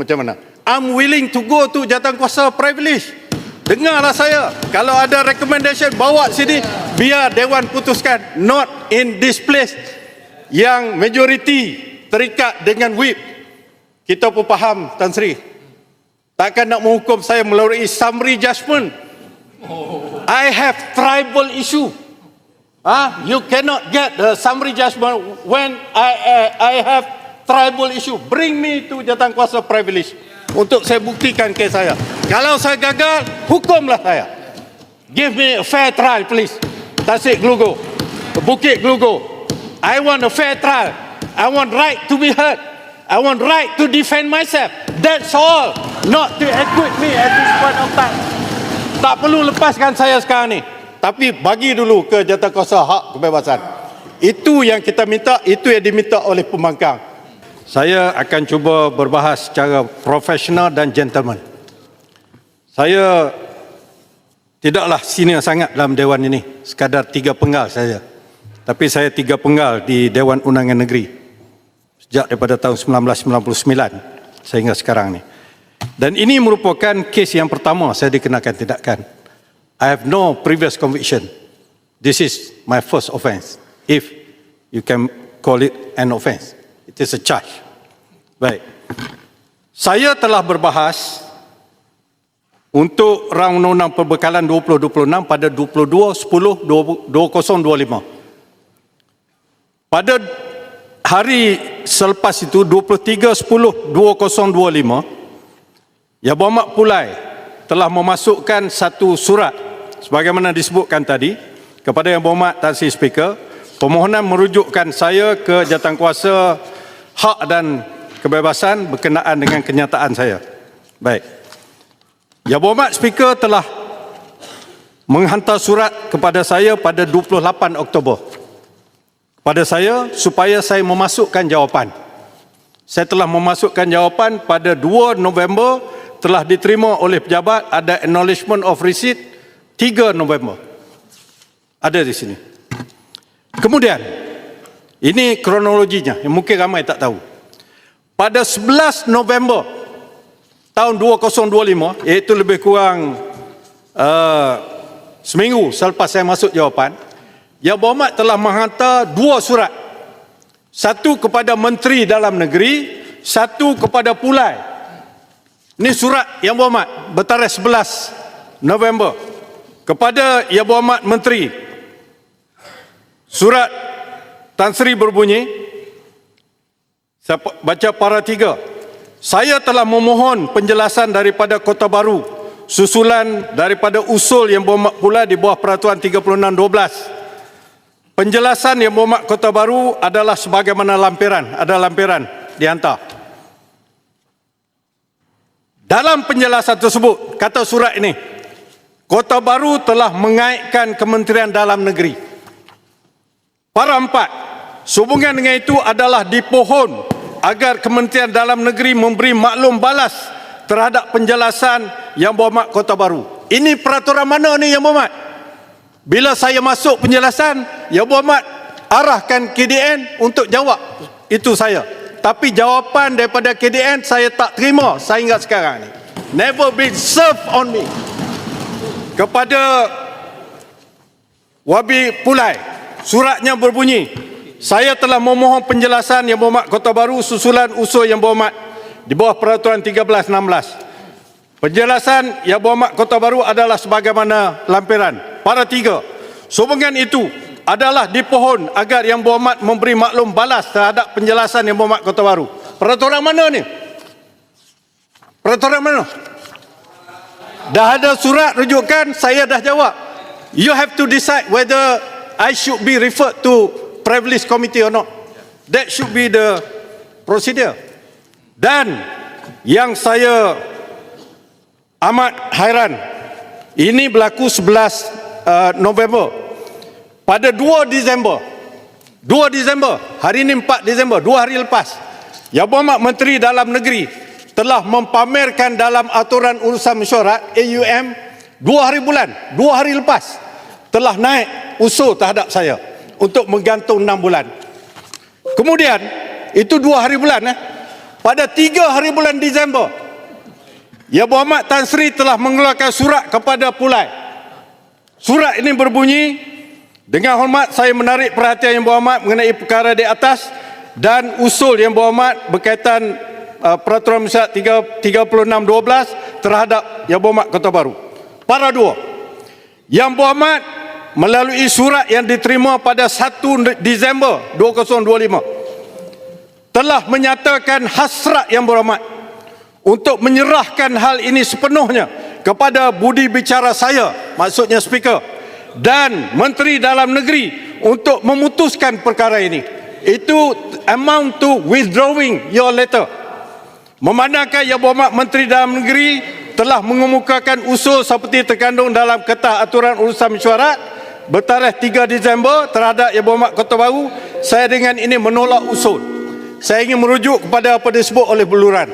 macam mana. I'm willing to go to jawatankuasa privilege. Dengarlah saya. Kalau ada recommendation bawa sini biar dewan putuskan not in this place yang majority terikat dengan whip. Kita pun faham Tan Sri. Takkan nak menghukum saya melalui summary judgment. I have tribal issue. Ah, you cannot get the summary judgment when I uh, I have tribal issue. Bring me to jawatankuasa privilege untuk saya buktikan kes saya. Kalau saya gagal, hukumlah saya. Give me a fair trial, please. Tasik Glugo, Bukit Glugo. I want a fair trial. I want right to be heard. I want right to defend myself. That's all. Not to acquit me at this point of time. Tak perlu lepaskan saya sekarang ni. Tapi bagi dulu ke jawatankuasa hak kebebasan. Itu yang kita minta, itu yang diminta oleh pembangkang. Saya akan cuba berbahas secara profesional dan gentleman. Saya tidaklah senior sangat dalam Dewan ini. Sekadar tiga penggal saja. Tapi saya tiga penggal di Dewan Undangan Negeri. Sejak daripada tahun 1999 sehingga sekarang ni. Dan ini merupakan kes yang pertama saya dikenakan tindakan. I have no previous conviction. This is my first offence. If you can call it an offence. It is a charge. Baik. Saya telah berbahas untuk rang undang-undang perbekalan 2026 pada 22 10 2025. Pada hari selepas itu 23 10 2025 Ya Berhormat Pulai telah memasukkan satu surat sebagaimana disebutkan tadi kepada Yang Berhormat Tan Sri Speaker permohonan merujukkan saya ke jawatankuasa hak dan kebebasan berkenaan dengan kenyataan saya. Baik. Yang Berhormat Speaker telah menghantar surat kepada saya pada 28 Oktober. Kepada saya supaya saya memasukkan jawapan. Saya telah memasukkan jawapan pada 2 November telah diterima oleh pejabat ada acknowledgement of receipt 3 November. Ada di sini. Kemudian ini kronologinya yang mungkin ramai tak tahu. Pada 11 November tahun 2025 iaitu lebih kurang uh, seminggu selepas saya masuk jawapan Yang Berhormat telah menghantar dua surat. Satu kepada Menteri Dalam Negeri, satu kepada Pulai. Ini surat Yang Berhormat bertarikh 11 November kepada Yang Berhormat Menteri. Surat Tan Sri berbunyi, saya baca para tiga. Saya telah memohon penjelasan daripada Kota Baru susulan daripada usul yang berhormat pula di bawah peraturan 3612. Penjelasan yang berhormat Kota Baru adalah sebagaimana lampiran, ada lampiran dihantar. Dalam penjelasan tersebut, kata surat ini, Kota Baru telah mengaitkan Kementerian Dalam Negeri. Para empat, sehubungan dengan itu adalah dipohon agar Kementerian Dalam Negeri memberi maklum balas terhadap penjelasan yang berhormat Kota Baru. Ini peraturan mana ni yang berhormat? Bila saya masuk penjelasan, yang berhormat arahkan KDN untuk jawab. Itu saya. Tapi jawapan daripada KDN saya tak terima sehingga sekarang ni. Never been served on me. Kepada Wabi Pulai, suratnya berbunyi, saya telah memohon penjelasan yang berhormat Kota Baru susulan usul yang berhormat di bawah peraturan 1316. Penjelasan yang berhormat Kota Baru adalah sebagaimana lampiran. Para tiga, sehubungan itu adalah dipohon agar yang berhormat memberi maklum balas terhadap penjelasan yang berhormat Kota Baru. Peraturan mana ni? Peraturan mana? Dah ada surat rujukan, saya dah jawab. You have to decide whether I should be referred to privilege committee or not. That should be the procedure. Dan yang saya amat hairan, ini berlaku 11 uh, November. Pada 2 Disember, 2 Disember, hari ini 4 Disember, dua hari lepas, Yang Berhormat Menteri Dalam Negeri telah mempamerkan dalam aturan urusan mesyuarat AUM dua hari bulan, dua hari lepas telah naik usul terhadap saya untuk menggantung enam bulan. Kemudian itu dua hari bulan eh. pada tiga hari bulan Disember, Yang Berhormat Tan Sri telah mengeluarkan surat kepada Pulai. Surat ini berbunyi, dengan hormat saya menarik perhatian Yang Berhormat mengenai perkara di atas dan usul Yang Berhormat berkaitan uh, Peraturan Masyarakat 3612 terhadap Yang Berhormat Kota Baru. Para dua, Yang Berhormat melalui surat yang diterima pada 1 Disember 2025 telah menyatakan hasrat yang berhormat untuk menyerahkan hal ini sepenuhnya kepada budi bicara saya, maksudnya speaker dan menteri dalam negeri untuk memutuskan perkara ini. Itu amount to withdrawing your letter. Memandangkan Yang Berhormat Menteri Dalam Negeri telah mengemukakan usul seperti terkandung dalam Ketah Aturan Urusan Mesyuarat bertarikh 3 Disember terhadap Yang Berhormat Kota Baru, saya dengan ini menolak usul. Saya ingin merujuk kepada apa disebut oleh Beluran.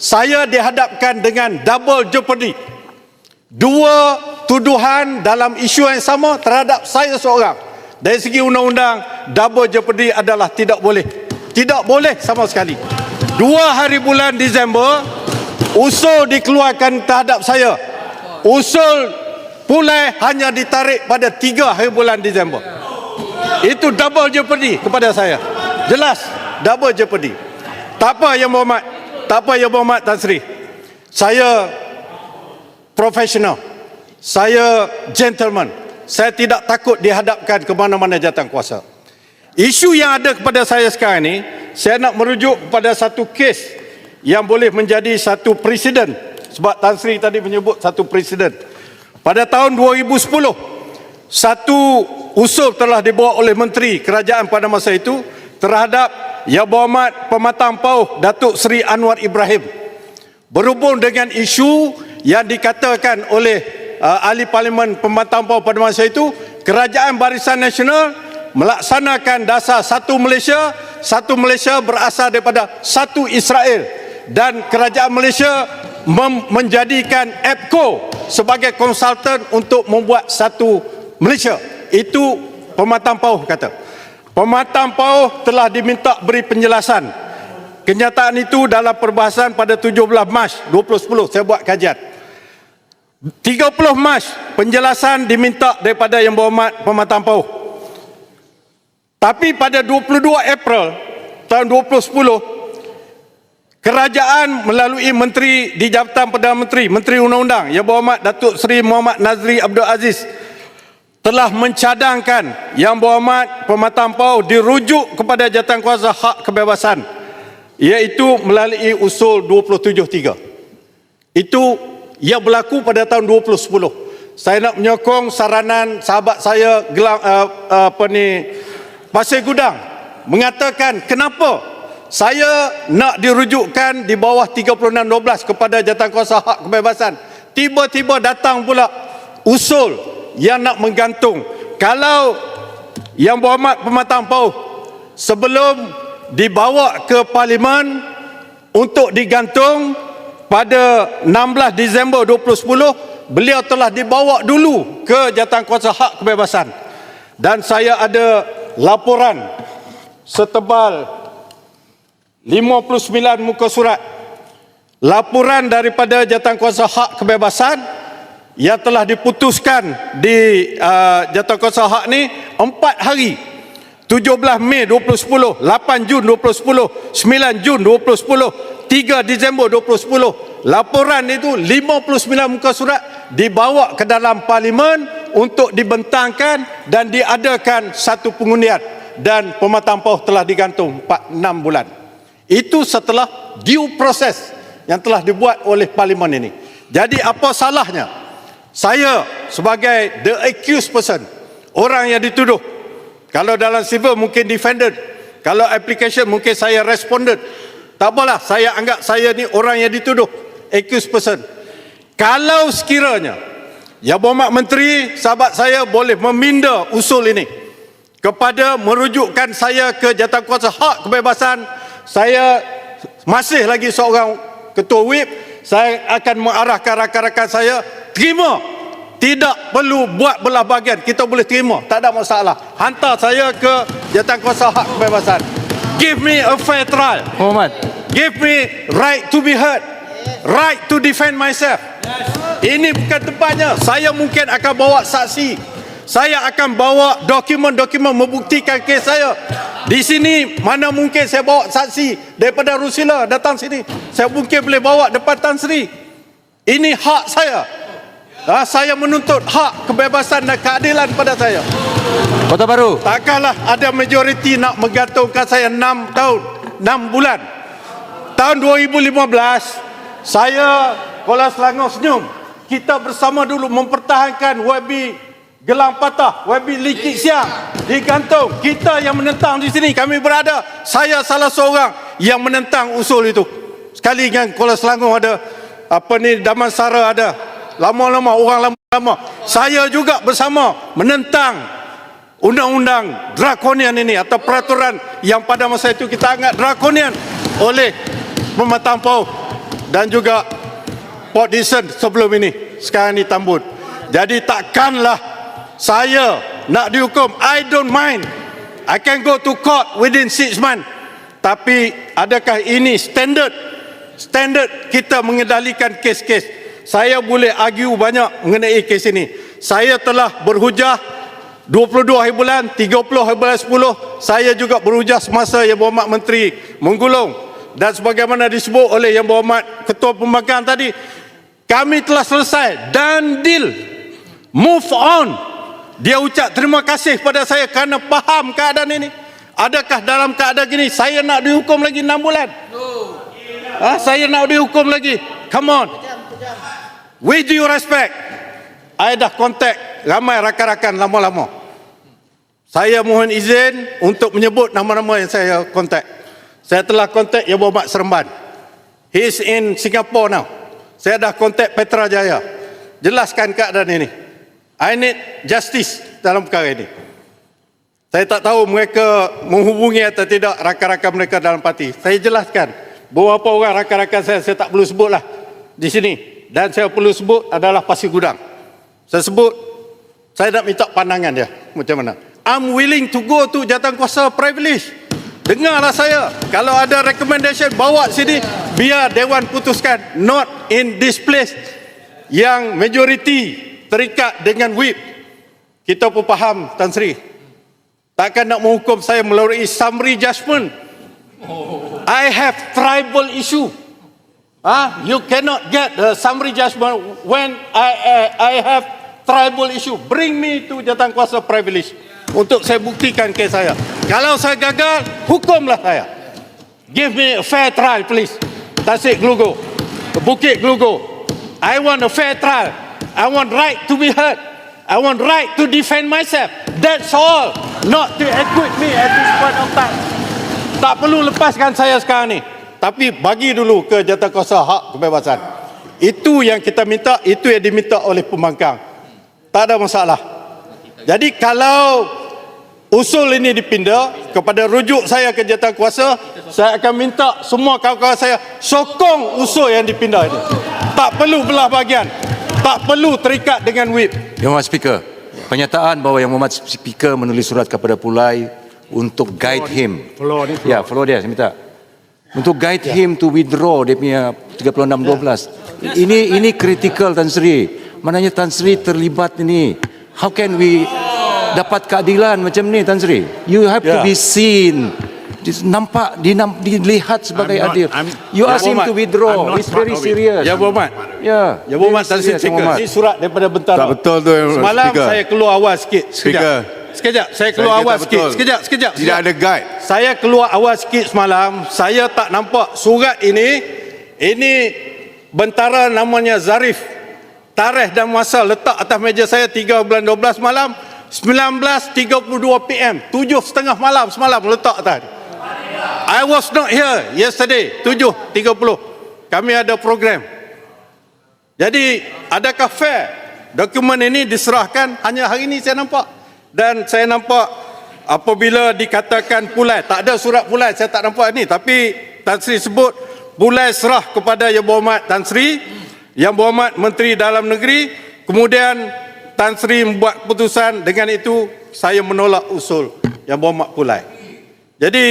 Saya dihadapkan dengan double jeopardy. Dua tuduhan dalam isu yang sama terhadap saya seorang. Dari segi undang-undang, double jeopardy adalah tidak boleh. Tidak boleh sama sekali. Dua hari bulan Disember, usul dikeluarkan terhadap saya. Usul pulai hanya ditarik pada tiga hari bulan Disember. Itu double jeopardy kepada saya. Jelas, double jeopardy. Tak apa yang berhormat. Tak apa yang berhormat Tan Sri. Saya profesional. Saya gentleman. Saya tidak takut dihadapkan ke mana-mana jawatan kuasa. Isu yang ada kepada saya sekarang ini, saya nak merujuk kepada satu kes yang boleh menjadi satu presiden. Sebab Tan Sri tadi menyebut satu presiden. Pada tahun 2010, satu usul telah dibawa oleh menteri kerajaan pada masa itu terhadap Yang Berhormat Pematang Pauh Datuk Seri Anwar Ibrahim. Berhubung dengan isu yang dikatakan oleh uh, ahli parlimen Pematang Pauh pada masa itu Kerajaan Barisan Nasional melaksanakan dasar satu Malaysia satu Malaysia berasal daripada satu Israel dan kerajaan Malaysia menjadikan EPCO sebagai konsultan untuk membuat satu Malaysia itu Pematang Pauh kata Pematang Pauh telah diminta beri penjelasan. Kenyataan itu dalam perbahasan pada 17 Mac 2010 saya buat kajian. 30 Mac penjelasan diminta daripada Yang Berhormat Pematang Pauh. Tapi pada 22 April tahun 2010 kerajaan melalui menteri di Jabatan Perdana Menteri, Menteri Undang-Undang Yang Berhormat Datuk Seri Muhammad Nazri Abdul Aziz telah mencadangkan Yang Berhormat Pematang Pau dirujuk kepada jawatan kuasa hak kebebasan iaitu melalui usul 273. Itu yang berlaku pada tahun 2010. Saya nak menyokong saranan sahabat saya gelang, uh, apa ni Pasir Gudang mengatakan kenapa saya nak dirujukkan di bawah 3612 kepada jawatan kuasa hak kebebasan. Tiba-tiba datang pula usul yang nak menggantung. Kalau yang berhormat pematang pauh sebelum dibawa ke parlimen untuk digantung pada 16 Disember 2010 beliau telah dibawa dulu ke jawatan kuasa hak kebebasan dan saya ada laporan setebal 59 muka surat. Laporan daripada jawatan kuasa hak kebebasan yang telah diputuskan di uh, Jatuhkuasa Hak ni empat hari. 17 Mei 2010 8 Jun 2010 9 Jun 2010 3 Disember 2010 laporan itu 59 muka surat dibawa ke dalam parlimen untuk dibentangkan dan diadakan satu pengundian. Dan pematang pauh telah digantung 4 6 bulan itu setelah due process yang telah dibuat oleh parlimen ini jadi apa salahnya saya sebagai the accused person, orang yang dituduh. Kalau dalam civil mungkin defendant. Kalau application mungkin saya respondent. Tak apalah, saya anggap saya ni orang yang dituduh. Accused person. Kalau sekiranya Yang Berhormat Menteri, sahabat saya boleh meminda usul ini kepada merujukkan saya ke Jawatankuasa Hak Kebebasan, saya masih lagi seorang ketua whip, saya akan mengarahkan rakan-rakan saya terima tidak perlu buat belah bagian kita boleh terima tak ada masalah hantar saya ke jawatan kuasa hak kebebasan give me a fair trial Hormat. Give me right to be heard. Right to defend myself. Ini bukan tempatnya. Saya mungkin akan bawa saksi. Saya akan bawa dokumen-dokumen membuktikan kes saya. Di sini mana mungkin saya bawa saksi daripada Rusila datang sini. Saya mungkin boleh bawa depan Tan Sri. Ini hak saya. Ha, saya menuntut hak kebebasan dan keadilan pada saya. Kota Baru. Takkanlah ada majoriti nak menggantungkan saya 6 tahun, 6 bulan. Tahun 2015, saya Kuala Selangor senyum. Kita bersama dulu mempertahankan YB Gelang Patah, YB Likit Siang digantung. Kita yang menentang di sini, kami berada. Saya salah seorang yang menentang usul itu. Sekali dengan Kuala Selangor ada, apa ni, Damansara ada. Lama-lama, orang lama-lama. Saya juga bersama menentang undang-undang drakonian ini atau peraturan yang pada masa itu kita anggap drakonian oleh pematang pauh dan juga Port Dickson sebelum ini sekarang ditambut jadi takkanlah saya nak dihukum. I don't mind. I can go to court within 6 months tapi adakah ini standard? Standard kita mengendalikan kes-kes. Saya boleh argue banyak mengenai kes ini. Saya telah berhujah 22 hari bulan, 30 hari bulan 10 saya juga berhujah semasa Yang Berhormat Menteri menggulung. Dan sebagaimana disebut oleh Yang Berhormat Ketua Pembangkang tadi kami telah selesai. Dan deal. Move on dia ucap terima kasih pada saya kerana faham keadaan ini adakah dalam keadaan gini saya nak dihukum lagi 6 bulan ha, saya nak dihukum lagi come on with due respect I dah kontak ramai rakan-rakan lama-lama. Saya mohon izin untuk menyebut nama-nama yang saya kontak. Saya telah kontak Yang Berhormat Seremban. He is in Singapore now. Saya dah kontak Petra Jaya. Jelaskan keadaan ini. I need justice dalam perkara ini. Saya tak tahu mereka menghubungi atau tidak rakan-rakan mereka dalam parti. Saya jelaskan. Beberapa orang rakan-rakan saya, saya tak perlu sebutlah di sini. Dan saya perlu sebut adalah Pasir Gudang. Saya sebut, saya nak minta pandangan dia. Macam mana? I'm willing to go to jawatan kuasa privilege. Dengarlah saya. Kalau ada recommendation, bawa sini. Biar Dewan putuskan. Not in this place. Yang majoriti terikat dengan whip. Kita pun faham, Tan Sri. Takkan nak menghukum saya melalui summary judgment. I have tribal issue. Ah, you cannot get the summary judgment when I uh, I have tribal issue. Bring me to jawatan kuasa privilege untuk saya buktikan kes saya. Kalau saya gagal, hukumlah saya. Give me a fair trial, please. Tasik Glugo, Bukit Glugo. I want a fair trial. I want right to be heard. I want right to defend myself. That's all. Not to acquit me at this point of time. Tak perlu lepaskan saya sekarang ni. Tapi bagi dulu ke jatah kuasa hak kebebasan. Itu yang kita minta, itu yang diminta oleh pembangkang. Tak ada masalah. Jadi kalau usul ini dipindah kepada rujuk saya ke jatah kuasa, saya akan minta semua kawan-kawan saya sokong usul yang dipindah ini. Tak perlu belah bagian. Tak perlu terikat dengan whip. Yang Mohd Speaker, pernyataan bahawa Yang Mohd Speaker menulis surat kepada Pulai untuk guide him. Ni. Ya, follow dia, saya minta. Untuk guide him to withdraw dia punya 3612. Ini ini critical Tan Sri. Maknanya Tan Sri terlibat ini. How can we dapat keadilan macam ni Tan Sri? You have to Ya. be seen. Dis- Nampak dinam, dilihat sebagai I'm not- adil. I'm- You Ya, ask him to withdraw. not It's very serious. Ya, Muhammad. Ya. Ya Muhammad Tan Sri serious, Speaker. Muhammad. Ini surat daripada Bentara. Tak betul tu, Semalam Speaker. saya keluar awal sikit. Sekejap. Speaker. Sekejap. Saya Saya keluar kata awal betul. sikit. Sekejap, sekejap. Tidak sekejap. ada guide. Saya keluar awal sikit semalam. Saya tak nampak surat ini. Ini bentara namanya Zarif. Tarikh dan masa letak atas meja saya 3 bulan 12 malam. 19.32 PM. 7 setengah malam semalam letak atas. I was not here yesterday. 7.30. Kami ada program. Jadi adakah fair dokumen ini diserahkan hanya hari ini saya nampak dan saya nampak apabila dikatakan pulai tak ada surat pulai saya tak nampak ini tapi Tan Sri sebut pulai serah kepada Yang Berhormat Tan Sri Yang Berhormat Menteri Dalam Negeri kemudian Tan Sri membuat keputusan dengan itu saya menolak usul Yang Berhormat pulai jadi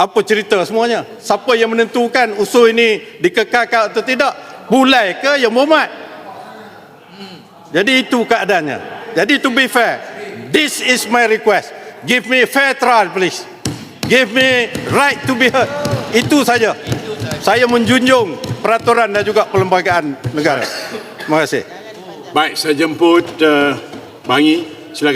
Apa cerita semuanya? Siapa yang menentukan usul ini dikekalkan atau tidak? Bulai ke yang Muhammad? Jadi itu keadaannya. Jadi to be fair, this is my request. Give me fair trial please. Give me right to be heard. Itu saja. Saya menjunjung peraturan dan juga perlembagaan negara. Terima kasih. Baik, saya jemput uh, Bangi.